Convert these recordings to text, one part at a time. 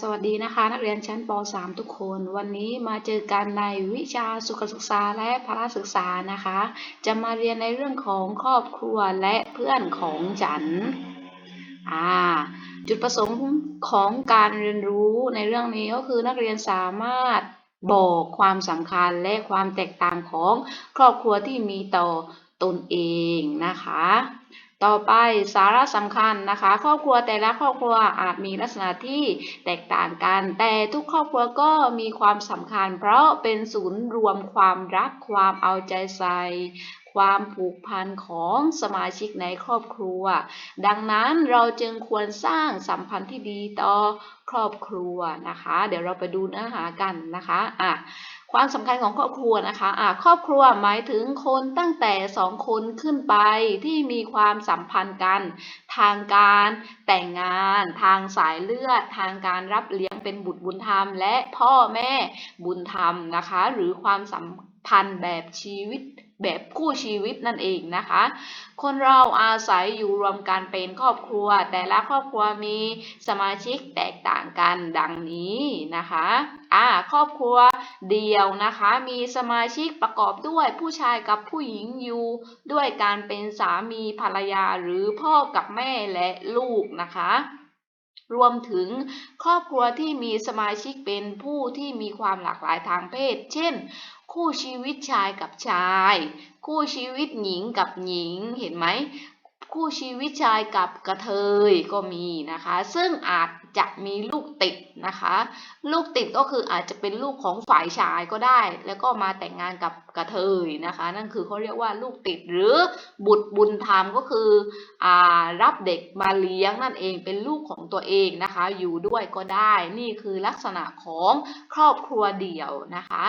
สวัสดีนะคะนักเรียนชั้นป .3 ทุกคน วันนี้มาเจอกันในวิชาสุขศึกษาและพละศึกษานะคะ จะมาเรียนในเรื่องของครอบครัวและเพื่อนของฉันอ่าจุดประสงค์ของการเรียนรู้ในเรื่องนี้ก็คือนักเรียนสามารถบอกความสำคัญและความแตกต่างของครอบครัวที่มีต่อตนเองนะคะ ต่อไปสาระสำคัญนะคะ ครอบครัวแต่ละครอบครัวอาจมีลักษณะที่แตกต่างกัน แต่ทุกครอบครัวก็มีความสำคัญ เพราะเป็นศูนย์รวมความรักความเอาใจใส่ความผูกพันของสมาชิกในครอบครัว ดังนั้นเราจึงควรสร้างสัมพันธ์ที่ดีต่อครอบครัวนะคะ เดี๋ยวเราไปดูเนื้อหากันนะคะอะ ความสำคัญของครอบครัวนะคะะครอบครัวหมายถึงคนตั้งแต่สองคนขึ้นไปที่มีความสัมพันธ์กัน ทางการแต่งงาน ทางสายเลือด ทางการรับเลี้ยงเป็นบุตรบุญธรรม และพ่อแม่บุญธรรมนะคะ หรือความสัมพันธ์แบบชีวิต แบบคู่ชีวิตนั่นเองนะคะ คนเราอาศัยอยู่รวมกันเป็นครอบครัว แต่ละครอบครัวมีสมาชิกแตกต่างกันดังนี้นะคะอ่าครอบครัวเดียวนะคะ มีสมาชิกประกอบด้วยผู้ชายกับผู้หญิงอยู่ ด้วยการเป็นสามีภรรยาหรือพ่อกับแม่และลูกนะคะ รวมถึงครอบครัวที่มีสมาชิกเป็นผู้ที่มีความหลากหลายทางเพศ เช่น คู่ชีวิตชายกับชาย คู่ชีวิตหญิงกับหญิง เห็นไหม คู่ชีวิตชายกับกระเทยก็มีนะคะ ซึ่งอาจ จะมีลูกติดนะคะ ลูกติดก็คืออาจจะเป็นลูกของฝ่ายชายก็ได้ แล้วก็มาแต่งงานกับกระเทยนะคะ นั่นคือเขาเรียกว่าลูกติดหรือบุตรบุญธรรมก็คืออ่ารับเด็กมาเลี้ยงนั่นเองเป็นลูกของตัวเองนะคะ อยู่ด้วยก็ได้ นี่คือลักษณะของครอบครัวเดี่ยวนะคะ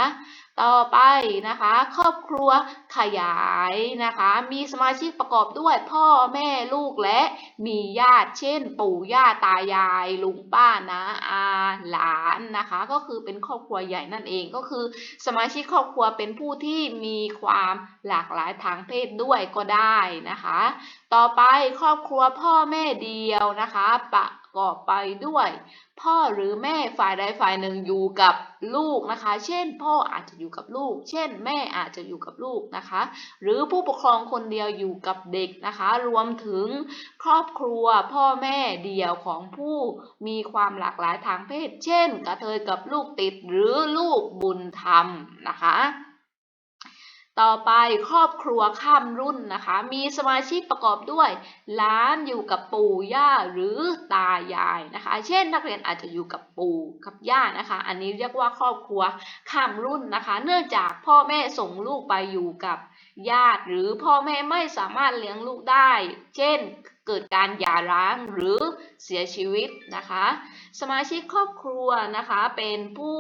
ต่อไปนะคะ ครอบครัวขยายนะคะ มีสมาชิกประกอบด้วยพ่อแม่ลูกและมีญาติเช่น ปู่ย่าตายาย ลุงป้านะอาหลานนะคะ ก็คือเป็นครอบครัวใหญ่นั่นเองก็คือ สมาชิกครอบครัวเป็นผู้ที่มีความหลากหลายทางเพศด้วยก็ได้นะคะ ต่อไปครอบครัวพ่อแม่เดียวนะคะปะ กอไปด้วย พ่อหรือแม่ฝ่ายใดฝ่ายหนึ่งอยู่กับลูกนะคะ เช่น พ่ออาจจะอยู่กับลูก เช่น แม่อาจจะอยู่กับลูกนะคะ หรือผู้ปกครองคนเดียวอยู่กับเด็กนะคะ รวมถึงครอบครัวพ่อแม่เดี่ยวของผู้มีความหลากหลายทางเพศ เช่น กระเทยกับลูกติดหรือลูกบุญธรรมนะคะ ต่อไปครอบครัวข้ามรุ่นนะคะ มีสมาชิกประกอบด้วยหลานอยู่กับปู่ย่าหรือตายายนะคะ เช่น นักเรียนอาจจะอยู่กับปู่กับย่านะคะ อันนี้เรียกว่าครอบครัวข้ามรุ่นนะคะ เนื่องจากพ่อแม่ส่งลูกไปอยู่กับญาติหรือพ่อแม่ไม่สามารถเลี้ยงลูกได้ เช่น เกิดการหย่าร้างหรือเสียชีวิตนะคะ สมาชิกครอบครัวนะคะเป็นผู้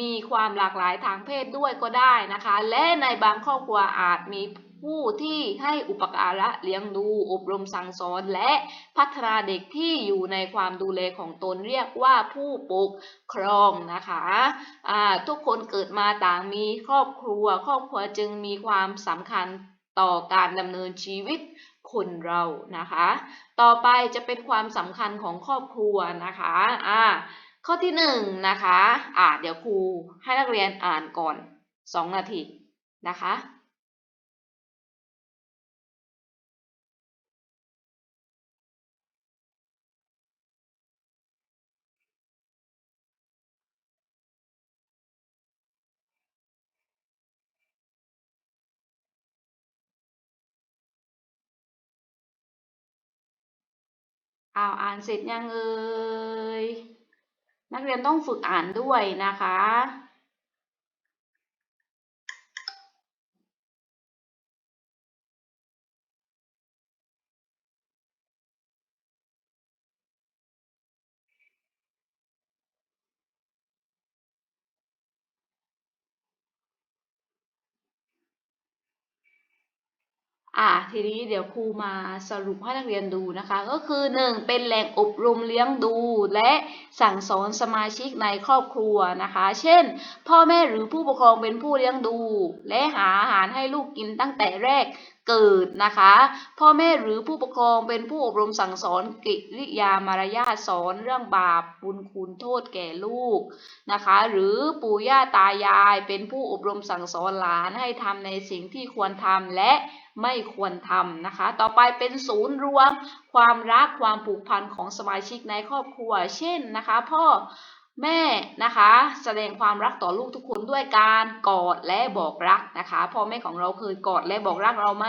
มีความหลากหลายทางเพศด้วยก็ได้นะคะ และในบางครอบครัวอาจมีผู้ที่ให้อุปการะเลี้ยงดูอบรมสั่งสอน และพัฒนาเด็กที่อยู่ในความดูแลของตนเรียกว่าผู้ปกครองนะคะทุกคนเกิดมาต่างมีครอบครัว ครอบครัวจึงมีความสำคัญต่อการดำเนินชีวิตคนเรานะคะ ต่อไปจะเป็นความสำคัญของครอบครัวนะคะอ่า ข้อที่หนึ่งนะคะอ่าเดี๋ยวครูให้นักเรียนอ่านก่อนสองนาทีนะคะอ้าวอ่านเสร็จยังเอ่ย นักเรียนต้องฝึกอ่านด้วยนะคะ อะทีนี้เดี๋ยวครูมาสรุปให้นักเรียนดูนะคะ ก็คือ 1. เป็นแหล่งอบรมเลี้ยงดู และสั่งสอนสมาชิกในครอบครัวนะคะ เช่น พ่อแม่หรือผู้ปกครองเป็นผู้เลี้ยงดู และหาอาหารให้ลูกกินตั้งแต่แรก เกิดนะคะ พ่อแม่หรือผู้ปกครองเป็นผู้อบรมสั่งสอนกิริยามารยาทสอนเรื่องบาปบุญคุณโทษแก่ลูกนะคะ หรือปู่ย่าตายายเป็นผู้อบรมสั่งสอนหลานให้ทำในสิ่งที่ควรทำและไม่ควรทำนะคะ ต่อไปเป็นศูนย์รวม ความรักความผูกพันของสมาชิกในครอบครัว เช่นนะคะ พ่อ แม่นะคะ แสดงความรักต่อลูกทุกคนด้วยการกอดและบอกรักนะคะพ่อแม่ของเราเคยกอดและบอกรักเราไหม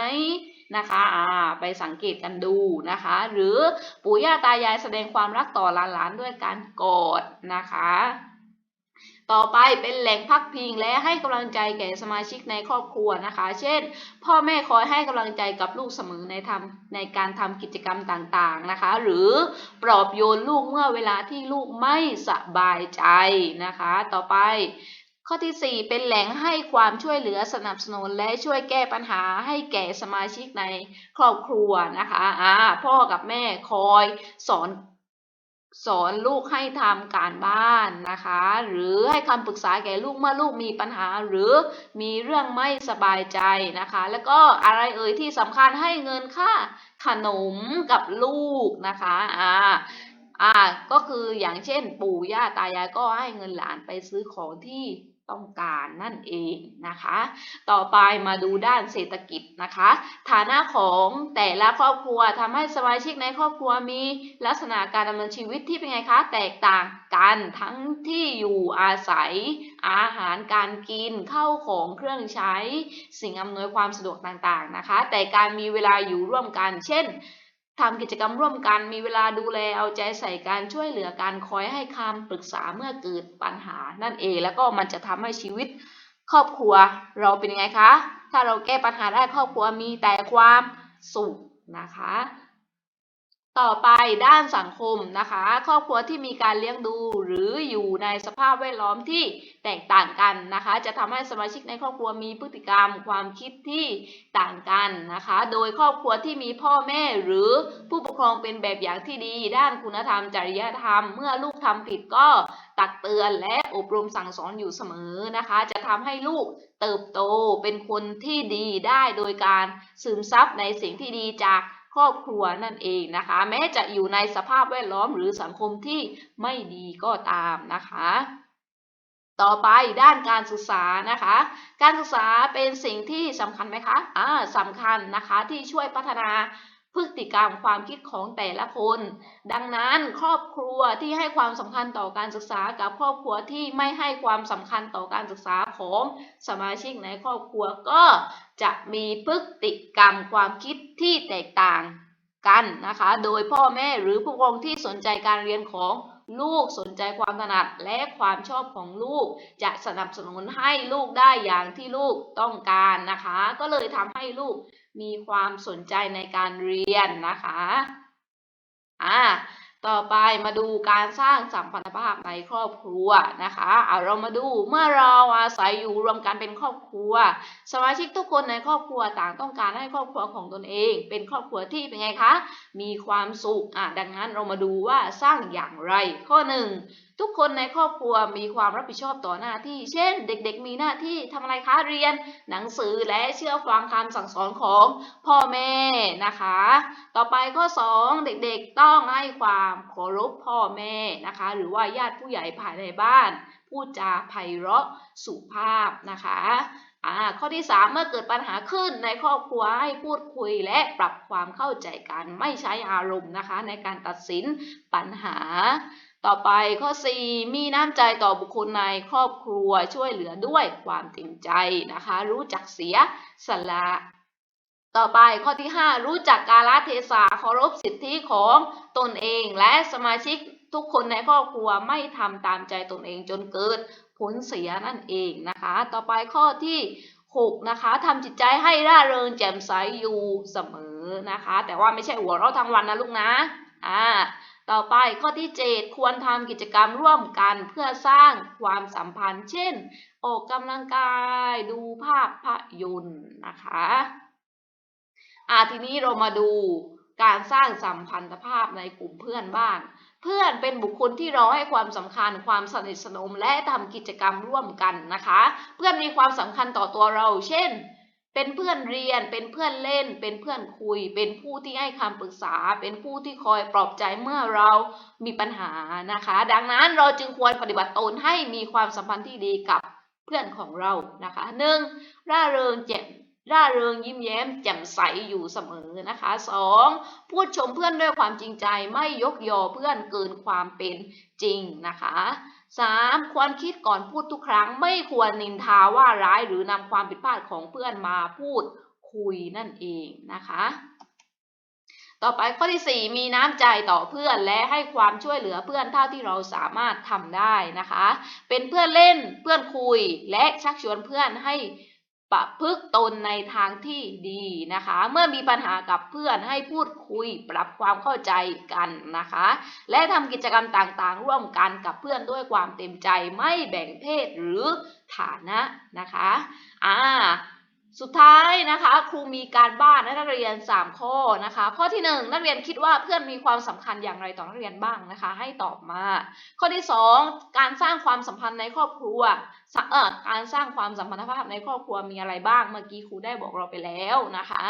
นะคะอ่าไปสังเกตกันดูนะคะ หรือปู่ย่าตายายแสดงความรักต่อหลานๆด้วยการกอดนะคะ ต่อไปเป็นแหล่งพักพิงและให้กำลังใจแก่สมาชิกในครอบครัวนะคะ เช่น พ่อแม่คอยให้กำลังใจกับลูกเสมอในทำในการทำกิจกรรมต่างๆนะคะ หรือปลอบโยนลูกเมื่อเวลาที่ลูกไม่สบายใจนะคะ ต่อไปข้อที่ 4 เป็นแหล่งให้ความช่วยเหลือสนับสนุนและช่วยแก้ปัญหาให้แก่สมาชิกในครอบครัวนะคะอ่าพ่อกับแม่คอยสอน สอนลูกให้ทำการบ้านนะคะ หรือให้คำปรึกษาแก่ลูกเมื่อลูกมีปัญหาหรือมีเรื่องไม่สบายใจนะคะ แล้วก็อะไรเอ่ยที่สำคัญให้เงินค่าขนมกับลูกนะคะอ่าอ่าก็คืออย่างเช่นปู่ย่าตายายก็ให้เงินหลานไปซื้อของที่ ต้องการนั่นเองนะคะ ต่อไปมาดูด้านเศรษฐกิจนะคะ ฐานะของแต่ละครอบครัวทำให้สมาชิกในครอบครัวมีลักษณะการดำเนินชีวิตที่เป็นไงคะ แตกต่างกันทั้งที่อยู่อาศัย อาหารการกินเข้าของเครื่องใช้ สิ่งอำนวยความสะดวกต่างๆนะคะ แต่การมีเวลาอยู่ร่วมกัน เช่น ทำกิจกรรมร่วมกันมีเวลาดูแลเอาใจใส่การช่วยเหลือการคอยให้คำปรึกษาเมื่อเกิดปัญหานั่นเอง แล้วก็มันจะทำให้ชีวิตครอบครัวเราเป็นยังไงคะ ถ้าเราแก้ปัญหาได้ครอบครัวมีแต่ความสุขนะคะ ต่อไปด้านสังคมนะคะ ครอบครัวที่มีการเลี้ยงดูหรืออยู่ในสภาพแวดล้อมที่แตกต่างกันนะคะ จะทำให้สมาชิกในครอบครัวมีพฤติกรรมความคิดที่ต่างกันนะคะ โดยครอบครัวที่มีพ่อแม่หรือผู้ปกครองเป็นแบบอย่างที่ดี ด้านคุณธรรมจริยธรรม เมื่อลูกทำผิดก็ตักเตือนและอบรมสั่งสอนอยู่เสมอนะคะ จะทำให้ลูกเติบโตเป็นคนที่ดีได้โดยการซึมซับในสิ่งที่ดีจาก ครอบครัวนั่นเองนะคะ แม้จะอยู่ในสภาพแวดล้อมหรือสังคมที่ไม่ดีก็ตามนะคะต่อไปด้านการศึกษานะคะ การศึกษาเป็นสิ่งที่สำคัญไหมคะอ่าสำคัญนะคะที่ช่วยพัฒนาพฤติกรรมความคิดของแต่ละคน ดังนั้นครอบครัวที่ให้ความสำคัญต่อการศึกษากับครอบครัวที่ไม่ให้ความสำคัญต่อการศึกษาของสมาชิกในครอบครัวก็ จะมีพฤติกรรมความคิดที่แตกต่างกันนะคะ โดยพ่อแม่หรือผู้ปกครองที่สนใจการเรียนของลูกสนใจความถนัดและความชอบของลูก จะสนับสนุนให้ลูกได้อย่างที่ลูกต้องการนะคะ ก็เลยทำให้ลูกมีความสนใจในการเรียนนะคะอ่า ต่อไปมาดูการสร้างสัมพันธภาพในครอบครัวนะคะเอาเรามาดูเมื่อเราอาศัยอยู่รวมกันเป็นครอบครัว สมาชิกทุกคนในครอบครัวต่างต้องการให้ครอบครัวของตนเอง เป็นครอบครัวที่เป็นไงคะ มีความสุขอะดังนั้นเรามาดูว่าสร้างอย่างไร ข้อหนึ่ง ทุกคนในครอบครัวมีความรับผิดชอบต่อหน้าที่ เช่น เด็กๆ มีหน้าที่ทำอะไรคะ เรียนหนังสือและเชื่อฟังคำสั่งสอนของพ่อแม่นะคะ ต่อไปข้อ 2 เด็กๆ ต้องให้ความเคารพพ่อแม่นะคะ หรือว่าญาติผู้ใหญ่ภายในบ้าน พูดจาไพเราะสุภาพนะคะอ่าข้อที่ 3 เมื่อเกิดปัญหาขึ้นในครอบครัวให้พูดคุยและปรับความเข้าใจกัน ไม่ใช้อารมณ์นะคะ ในการตัดสินปัญหา ต่อไปข้อ 4 มีน้ำใจต่อบุคคลในครอบครัวช่วยเหลือด้วยความเต็มใจนะคะ รู้จักเสียสละต่อไปข้อที่ 5 รู้จักกาลเทศะเคารพสิทธิของตนเองและสมาชิกทุกคนในครอบครัวไม่ทำตามใจตนเองจนเกิดผลเสียนั่นเองนะคะ ต่อไปข้อที่6นะคะทำจิตใจให้ร่าเริงแจ่มใสอยู่เสมอนะคะ แต่ว่าไม่ใช่หัวเราะทั้งวันนะลูกนะ อ่าต่อไปข้อที่ 7 ควรทำกิจกรรมร่วมกันเพื่อสร้างความสัมพันธ์ เช่น ออกกำลังกายดูภาพยนตร์นะคะอ่าทีนี้เรามาดูการสร้างสัมพันธภาพในกลุ่มเพื่อนบ้าน เพื่อนเป็นบุคคลที่เราให้ความสำคัญความสนิทสนมและทำกิจกรรมร่วมกันนะคะ เพื่อนมีความสำคัญต่อตัวเรา เช่น เป็นเพื่อนเรียน เป็นเพื่อนเล่น เป็นเพื่อนคุย เป็นผู้ที่ให้คำปรึกษา เป็นผู้ที่คอยปลอบใจเมื่อเรามีปัญหานะคะ ดังนั้นเราจึงควรปฏิบัติตนให้มีความสัมพันธ์ที่ดีกับเพื่อนของเรานะคะหนึ่งร่าเริงแจ่มร่าเริงยิ้มแย้มแจ่มใสอยู่เสมอนะคะสองพูดชมเพื่อนด้วยความจริงใจไม่ยกยอเพื่อนเกินความเป็นจริงนะคะ สามควรคิดก่อนพูดทุกครั้ง ไม่ควรนินทาว่าร้ายหรือนำความผิดพลาดของเพื่อนมาพูดคุยนั่นเองนะคะ ต่อไปข้อที่ 4 มีน้ำใจต่อเพื่อนและให้ความช่วยเหลือเพื่อนเท่าที่เราสามารถทำได้นะคะ เป็นเพื่อนเล่นเพื่อนคุยและชักชวนเพื่อนให้ ประพฤกตนในทางที่ดีนะคะ เมื่อมีปัญหากับเพื่อนให้พูดคุยปรับความเข้าใจกันนะคะ และทำกิจกรรมต่างๆ ร่วมกันกับเพื่อนด้วยความเต็มใจไม่แบ่งเพศหรือฐานะนะคะ อ่า สุดท้ายนะคะครูมีการบ้านนักเรียน 3 ข้อนะคะข้อที่ 1 นักเรียนคิดว่าเพื่อนมีความสำคัญอย่างไรต่อนักเรียนบ้างนะคะ ให้ตอบมา ข้อที่ 2 การสร้างความสัมพันธ์ในครอบครัวเออการสร้างความสัมพันธภาพในครอบครัวมีอะไรบ้างเมื่อกี้ครูได้บอกเราไปแล้วนะคะ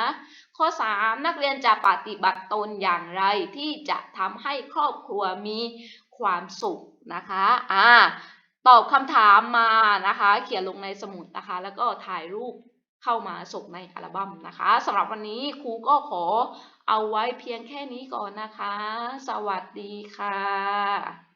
ข้อ 3 นักเรียนจะปฏิบัติตนอย่างไรที่จะทำให้ครอบครัวมีความสุขนะคะอ่าตอบคำถามมานะคะ เขียนลงในสมุดนะคะ แล้วก็ถ่ายรูป เข้ามาส่งในอัลบั้มนะคะสำหรับวันนี้ครูก็ขอเอาไว้เพียงแค่นี้ก่อนนะคะ สวัสดีค่ะ